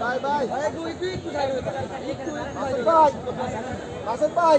ভাই। ভাই একটু একটু একটু একটু ভাই। আসেন ভাই।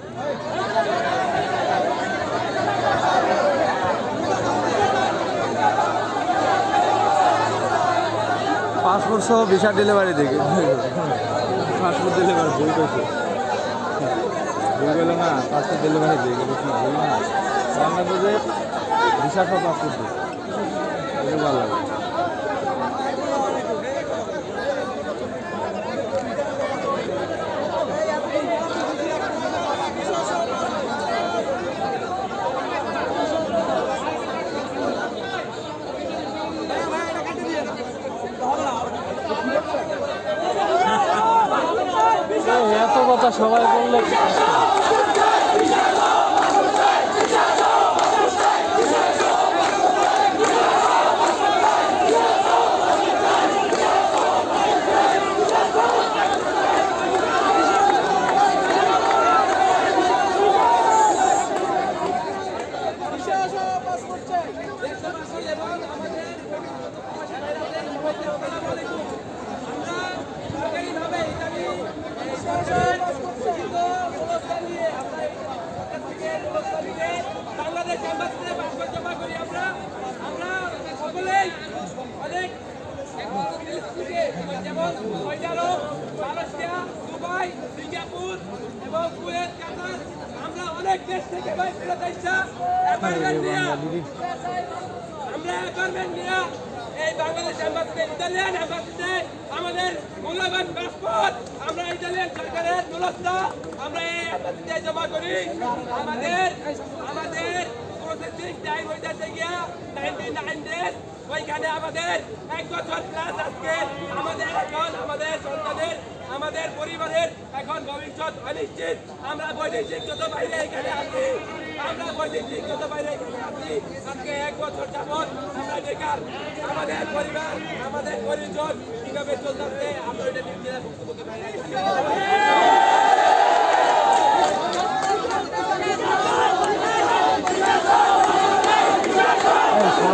পাসপোর্ট সহ ভিসা ডেলিভারি দেখি। পাসপোর্ট ডেলিভারি ভুল করছে ভুল গেল না, পাসপোর্ট ডেলিভারি দেখি ভুল না। বাংলাদেশে ভিসা সহ পাসপোর্ট ভালো লাগে। সবাই বললে বাংলাদেশ অ্যাম্বাসিতে পাসপোর্ট জমা করি আমরা আমরা সকলেই অনেক এখন বিদেশ থেকে যেমন সৌদি দুবাই সিঙ্গাপুর এবং কুয়েত কাতার আমরা অনেক দেশ থেকে নিয়ে আমরা অ্যাপয়েন্টমেন্ট নিয়ে এই বাংলাদেশ অ্যাম্বাসিতে ইতালিয়ান অ্যাম্বাসিতে আমাদের মূল্যবান পাসপোর্ট আমরা ইতালিয়ান সরকারের নুলস্তা আমরা জমা করি আমাদের আমাদের প্রসেসিং টাইম হইতেছে গিয়া নাইনটি নাইন ডেজ ওইখানে আমাদের এক বছর প্লাস আজকে আমাদের এখন, আমাদের সন্তানের, আমাদের পরিবারের এখন ভবিষ্যৎ অনিশ্চিত। আমরা বৈদেশিকগত বাইরে এখানে আছি। আমরা বৈদেশিকগত বাইরে এখানে আছি। আজকে এক বছর যাবৎ আমরা বেকার। আমাদের পরিবার, আমাদের পরিজন কীভাবে চলতেছে আমরা এটা নির্দিষ্ট ভুক্তভোগী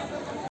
go.